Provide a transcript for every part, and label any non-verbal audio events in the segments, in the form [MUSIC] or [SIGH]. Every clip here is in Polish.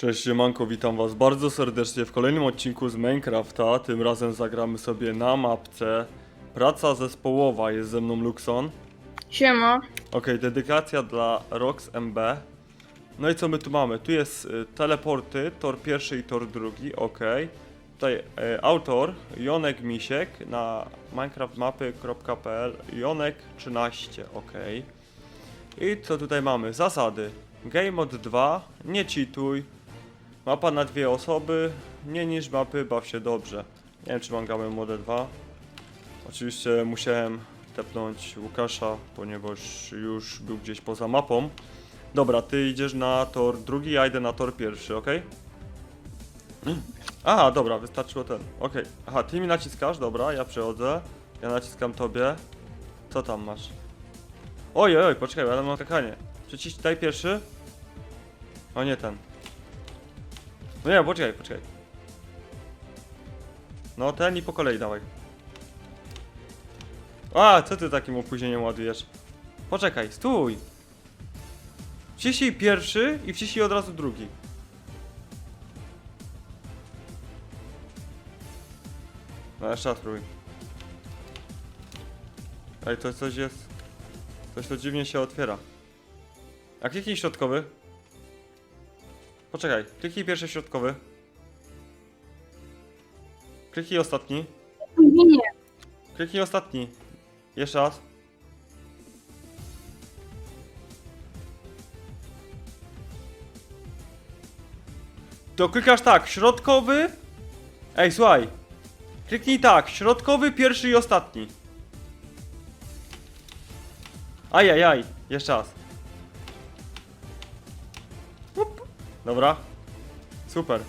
Cześć Siemanko, witam was bardzo serdecznie w kolejnym odcinku z Minecrafta. Tym razem zagramy sobie na mapce. Praca zespołowa, jest ze mną Luxon. Siema. Ok, dedykacja dla Rox MB. No i co my tu mamy? Tu jest y, teleporty, tor pierwszy i tor drugi, ok. Tutaj y, autor Jonek Misiek na minecraftmapy.pl Jonek 13, ok. I co tutaj mamy? Zasady. Game mode 2, nie cheatuj. Mapa na dwie osoby, nie niż mapy, baw się dobrze. Nie wiem czy mam game mode 2. Oczywiście musiałem tepnąć Łukasza, ponieważ już był gdzieś poza mapą. Dobra, ty idziesz na tor drugi, ja idę na tor pierwszy, ok? Aha, dobra, wystarczyło ten. Ok. Aha, ty mi naciskasz, dobra, ja przechodzę. Ja naciskam tobie. Co tam masz? Oj, oj, poczekaj, ja mam kakanie. Przyciś daj pierwszy. O nie ten. No nie, poczekaj, poczekaj. No ten i po kolei dawaj. A, co ty takim opóźnieniem ładujesz? Poczekaj, stój! Wciśnij pierwszy i wciśnij od razu drugi. No jeszcze raz spróbuj. Ej, to coś jest... Coś to dziwnie się otwiera. A kliknij środkowy. Poczekaj, kliknij pierwszy środkowy. Kliknij ostatni. Nie. Kliknij ostatni. Jeszcze raz. To klikasz tak, środkowy. Ej, słuchaj. Kliknij tak, środkowy, pierwszy i ostatni. Ajajaj, jeszcze raz. Up. Dobra. Super.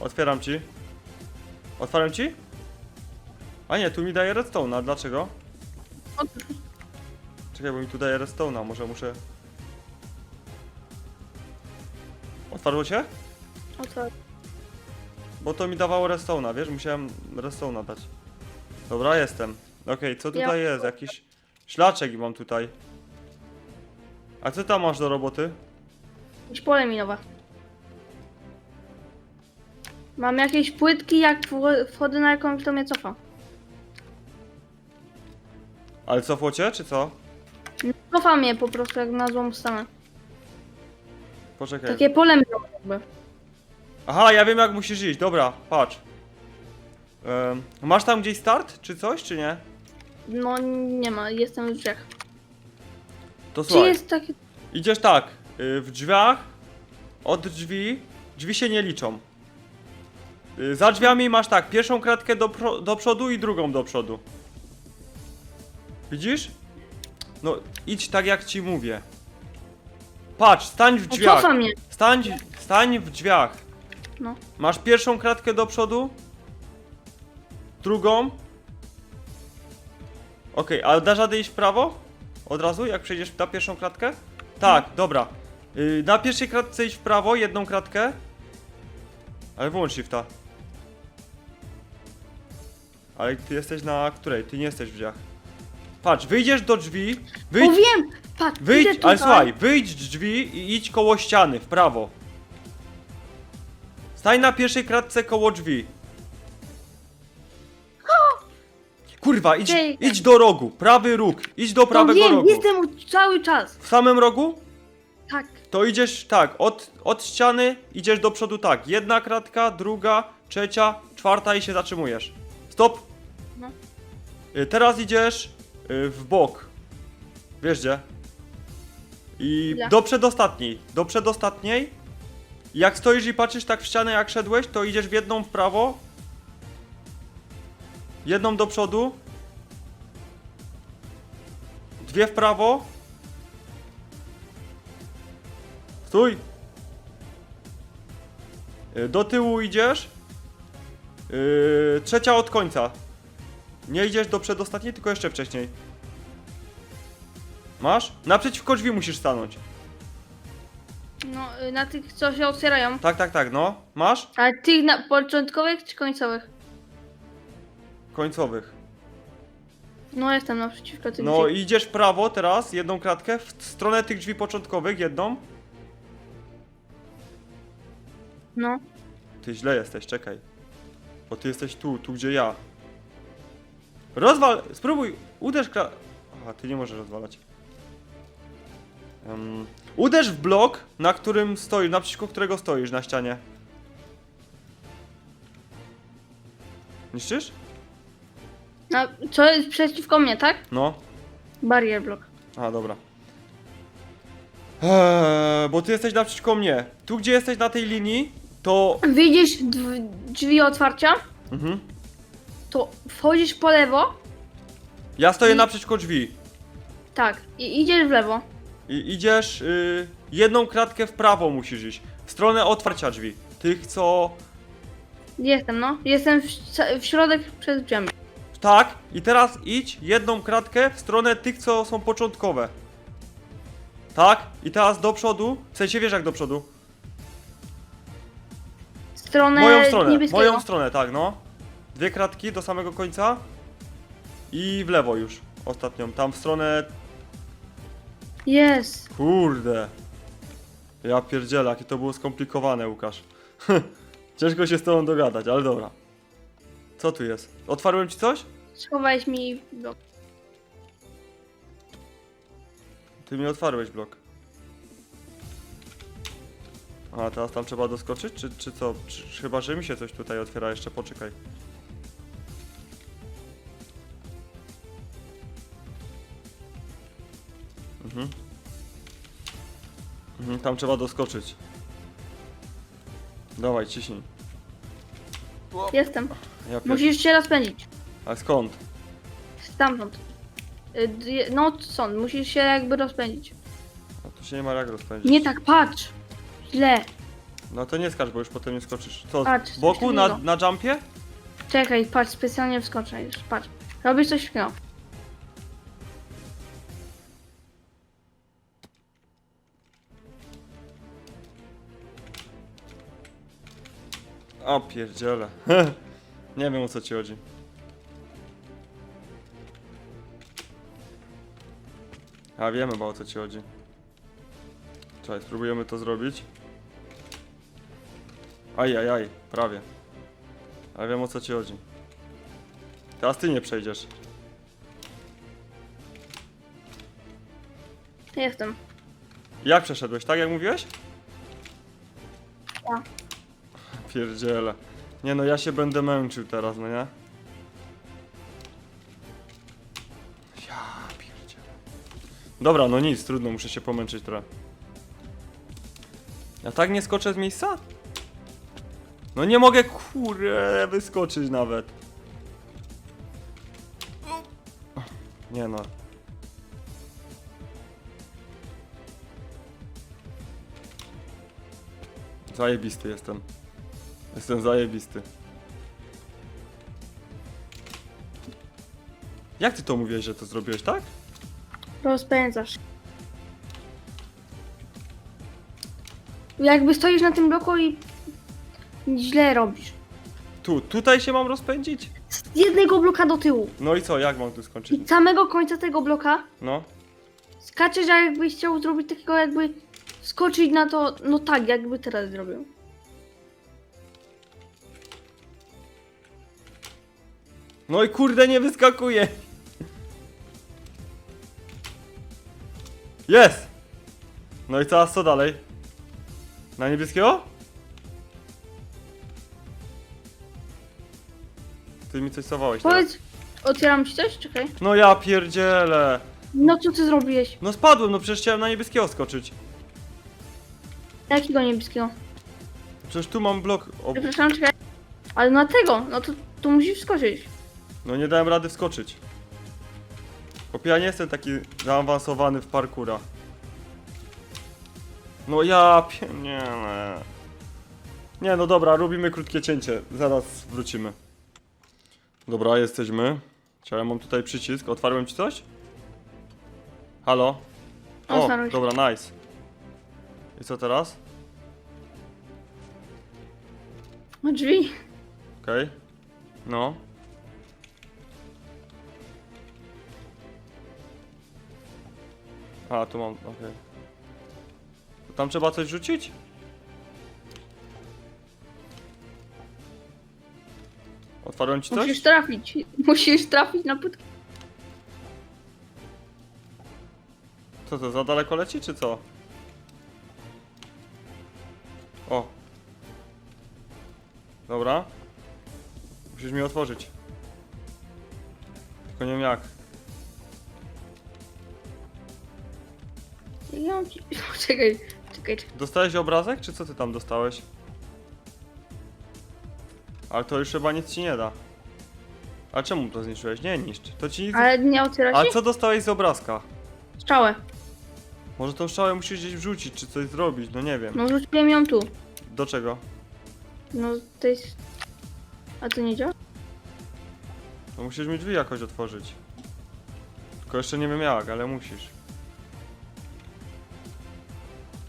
Otwieram ci. Otwieram ci? A nie, tu mi daje redstone'a, dlaczego? Czekaj, bo mi tu daje redstone'a, może muszę... Otwarło się? O co? Bo to mi dawało redstone'a, wiesz? Musiałem redstone'a dać. Dobra, jestem. Okej, co tutaj Ja- jest? Jakiś szlaczek mam tutaj. A co tam masz do roboty? Jakieś pole minowe. Mam jakieś płytki, jak wcho- wchodzę na jakąś, to mnie cofa. Ale cofło cię, czy co? Cofa mnie po prostu, jak na złą stronę. Poczekaj. Takie pole minowe jakby. Aha, ja wiem jak musisz iść, dobra, patrz. Masz tam gdzieś start, czy coś, czy nie? No nie ma, jestem w drzwiach. To Czy słuchaj. jest takie... Idziesz tak, y, w drzwiach, od drzwi, drzwi się nie liczą. Y, Za drzwiami masz tak, pierwszą kratkę do, pro, do przodu i drugą do przodu. Widzisz? No, idź tak jak ci mówię. Patrz, stań w drzwiach. cofa mnie. Stań, stań w drzwiach. No. Masz pierwszą kratkę do przodu? Drugą? Okej, ale dasz radę iść w prawo? Od razu, jak przejdziesz na pierwszą kratkę? Tak, dobra. Yy, na pierwszej kratce idź w prawo, jedną kratkę. Ale wyłącz shifta. Ale ty jesteś na której? Ty nie jesteś w drzwiach. Patrz, wyjdziesz do drzwi. Wyjdź, O wiem! Patrz, idę wyjdź, tutaj. ale słuchaj, wyjdź z drzwi i idź koło ściany, w prawo. Stań na pierwszej kratce koło drzwi. Kurwa, idź, idź do rogu, prawy róg, idź do prawego wiem, rogu. jestem cały czas. W samym rogu? Tak. To idziesz tak, od, od ściany idziesz do przodu tak. Jedna kratka, druga, trzecia, czwarta i się zatrzymujesz. Stop. No. Y, Teraz idziesz y, w bok. Wiesz gdzie? I Ile? do przedostatniej. Do przedostatniej. Jak stoisz i patrzysz tak w ścianę jak szedłeś, to idziesz w jedną w prawo. Jedną do przodu. Dwie w prawo. Stój! Y, Do tyłu idziesz. Yy, trzecia od końca. Nie idziesz do przedostatniej, tylko jeszcze wcześniej. Masz? Naprzeciwko drzwi musisz stanąć. No, y, na tych, co się otwierają. Tak, tak, tak, no. Masz? Ale tych na początkowych czy końcowych? Końcowych. No jestem naprzeciwko tych No drzwi. idziesz w prawo teraz, jedną kratkę, w stronę tych drzwi początkowych, jedną. No. Ty źle jesteś, czekaj. Bo ty jesteś tu, tu gdzie ja. Rozwal, spróbuj, uderz kra... Aha, ty nie możesz rozwalać. Em, uderz w blok, na którym stoisz, naprzeciwko którego stoisz na ścianie. Niszczysz? no. Co jest przeciwko mnie, tak? No. Barrier block. A, dobra. Eee, bo ty jesteś naprzeciwko mnie. Tu, gdzie jesteś na tej linii, to... Widzisz dw- drzwi otwarcia, Mhm. to wchodzisz po lewo, Ja stoję I- naprzeciwko drzwi. tak, i idziesz w lewo. I idziesz y, jedną kratkę w prawo musisz iść. W stronę otwarcia drzwi. Tych, co... Jestem, no. Jestem w, w środek przed drzwiami. Tak. I teraz idź jedną kratkę w stronę tych, co są początkowe. Tak. I teraz do przodu. W sensie wiesz jak do przodu? Stronę Moją stronę. niebieskiego. Moją stronę, tak no. Dwie kratki do samego końca. I w lewo już. Ostatnią. Tam w stronę Jest. Kurde. Ja pierdzielę, jakie to było skomplikowane, Łukasz. [LAUGHS] Ciężko się z tobą dogadać, ale dobra. Co tu jest? Otwarłem ci coś? Schowałeś mi blok. Ty mi otwarłeś blok. A, teraz tam trzeba doskoczyć, czy, czy co? Czy, chyba, że mi się coś tutaj otwiera, jeszcze poczekaj. Mhm. Mhm, tam trzeba doskoczyć. Dawaj, ciśnij. Jestem. Ja pier... Musisz się rozpędzić. A skąd? Stamtąd. Y, d- No, stąd. Musisz się jakby rozpędzić. No tu się nie ma jak rozpędzić. Nie tak, patrz. Źle. No to nie skacz, bo już potem nie skoczysz. Co, Patrz, z boku, na, takiego. na jumpie? Czekaj, patrz, specjalnie wskoczę już. Patrz. Robisz coś takiego. O pierdziele. [LAUGHS] nie wiem o co ci chodzi. A wiemy chyba o co ci chodzi. Czekaj, spróbujemy to zrobić. Aj, aj, aj, prawie. Ale wiem o co ci chodzi. Teraz ty nie przejdziesz. Jestem. Jak przeszedłeś? Tak jak mówiłeś? Tak. Pierdziele. Nie no, ja się będę męczył teraz, no nie? Ja pierdziele. Dobra, no nic, trudno, muszę się pomęczyć trochę. Ja tak nie skoczę z miejsca? No nie mogę, kurde, wyskoczyć nawet. Nie no. Zajebisty jestem. Jestem zajebisty. Jak ty to mówiłeś, że to zrobiłeś, tak? Rozpędzasz. Jakby stoisz na tym bloku i źle robisz. Tu, tutaj się mam rozpędzić? Z jednego bloka do tyłu. No i co, jak mam tu skończyć? I samego końca tego bloka No. skaczesz, jakbyś chciał zrobić takiego jakby skoczyć na to, no tak, jakby teraz zrobił. No i kurde, nie wyskakuje. Jest! No i teraz co dalej? Na niebieskiego? Ty mi coś sowałeś teraz. Powiedz, otwieram ci coś? Czekaj. No ja pierdzielę. No co ty zrobiłeś? No spadłem, no przecież chciałem na niebieskiego skoczyć. Jakiego niebieskiego? Przecież tu mam blok. O, Przepraszam, czekaj. Ale na tego, no to tu musisz skoczyć. No nie dałem rady wskoczyć. Chłopie, ja nie jestem taki zaawansowany w parkura. No ja pie... Nie, nie. Nie, no dobra, robimy krótkie cięcie. Zaraz wrócimy. Dobra, jesteśmy. Ja mam tutaj przycisk? Otwarłem ci coś? Halo? O, Otwarłeś. dobra, nice. I co teraz? No drzwi. Okej. No. A, tu mam, okej. Tam trzeba coś rzucić? Otwarłem ci coś? Musisz trafić. Musisz trafić na płytkę. Co to, za daleko leci, czy co? O. Dobra. Musisz mi otworzyć. Tylko nie wiem jak. Ci... [LAUGHS] Czekaj, czekaj, czekaj. Dostałeś obrazek, czy co ty tam dostałeś? Ale to już chyba nic ci nie da. A czemu to zniszczyłeś? Nie niszcz. To ci nic... Ale nie otwiera A się? co dostałeś z obrazka? Strzałę. Może tą strzałę musisz gdzieś wrzucić, czy coś zrobić, no nie wiem. No rzuciłem ją tu. Do czego? No to jest... A to nie działa? No musisz mi drzwi jakoś otworzyć. Tylko jeszcze nie wiem jak, ale musisz.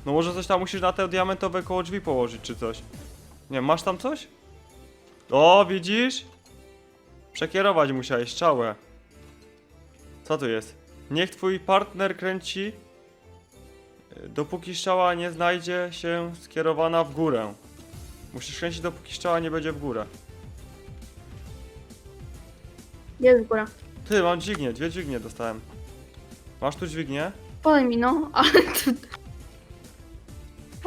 No może coś tam musisz na te diamentowe koło drzwi położyć, czy coś. Nie masz tam coś? O, widzisz? Przekierować musiałeś strzałę. Co tu jest? Niech twój partner kręci, dopóki strzała nie znajdzie się skierowana w górę. Musisz kręcić, dopóki strzała nie będzie w górę. Jest góra. Ty, mam dźwignię, dwie dźwignie dostałem. Masz tu dźwignię? Podaj mi no, ale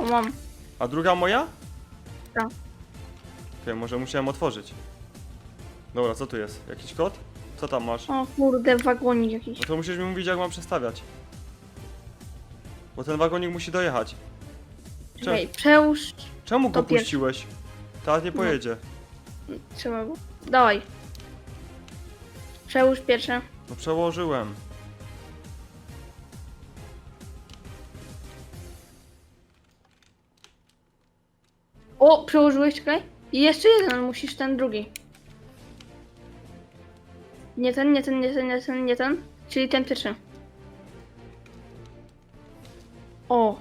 mam. A druga moja? Tak. Okej, może musiałem otworzyć. Dobra, co tu jest? Jakiś kod? Co tam masz? O kurde, wagonik jakiś. No to musisz mi mówić jak mam przestawiać. Bo ten wagonik musi dojechać. Czekaj, przełóż... Czemu go To pierwszy. puściłeś? Teraz nie No. pojedzie. Trzeba było. Dawaj. Przełóż pierwsze. No przełożyłem. O, przełożyłeś, czekaj. I jeszcze jeden, musisz ten drugi. Nie ten, nie ten, nie ten, nie ten, nie ten. Czyli ten pierwszy. O,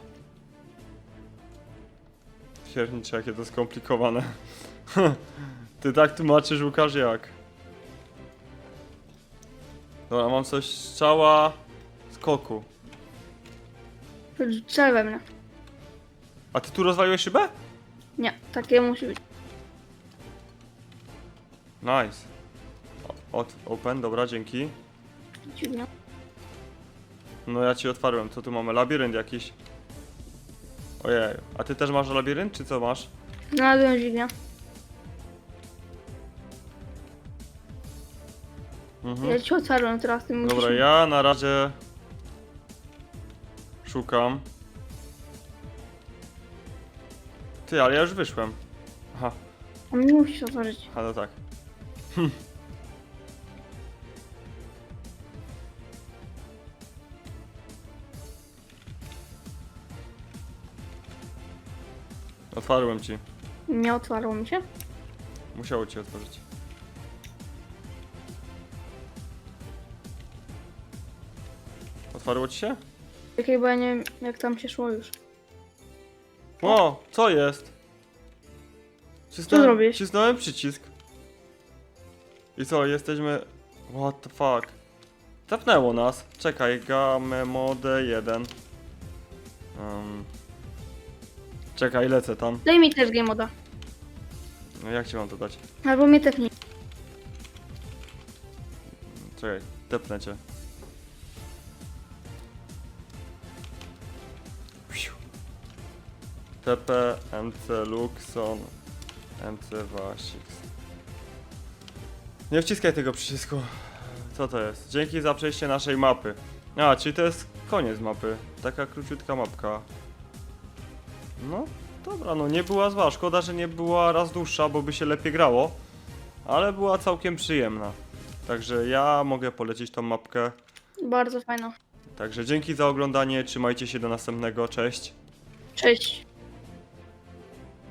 Piernicze, jakie to skomplikowane. [LAUGHS] Ty tak tłumaczysz, Łukasz, jak? Dobra, mam coś strzała skoku. strzel we mnie. A ty tu rozwaliłeś szybę? Nie, takie musi być. Nice. O, Od, open, dobra, dzięki. Dziwne. No ja ci otwarłem, co tu mamy? Labirynt jakiś. Ojej, a ty też masz labirynt, czy co masz? Znalazłem dźwignię. Mhm. Ja ci otwarłem teraz, ty musisz... Dobra, ja na razie szukam. Ty, ale ja już wyszłem. Aha, A mnie musisz otworzyć. ale tak. Otwarłem ci. Nie otwarło mi się. Musiało ci otworzyć. Otwarło ci się? Czekaj, bo ja nie wiem, jak tam się szło już. O, co jest? Cisnąłem, zrobiłeś? cisnąłem przycisk. I co, jesteśmy... What the fuck? Zapnęło nas. Czekaj, game mode 1. Um. Czekaj, lecę tam. Daj mi też game moda. No jak ci mam to dać? Albo mnie tepnij. Czekaj, tepnę cię. TP, MC Luxon, MC Wasix. Nie wciskaj tego przycisku. Co to jest? Dzięki za przejście naszej mapy. A, czyli to jest koniec mapy. Taka króciutka mapka. No, dobra, no nie była zła. Szkoda, że nie była raz dłuższa, bo by się lepiej grało. Ale była całkiem przyjemna. Także ja mogę polecić tą mapkę. Bardzo fajno. Także dzięki za oglądanie, trzymajcie się do następnego, cześć. Cześć.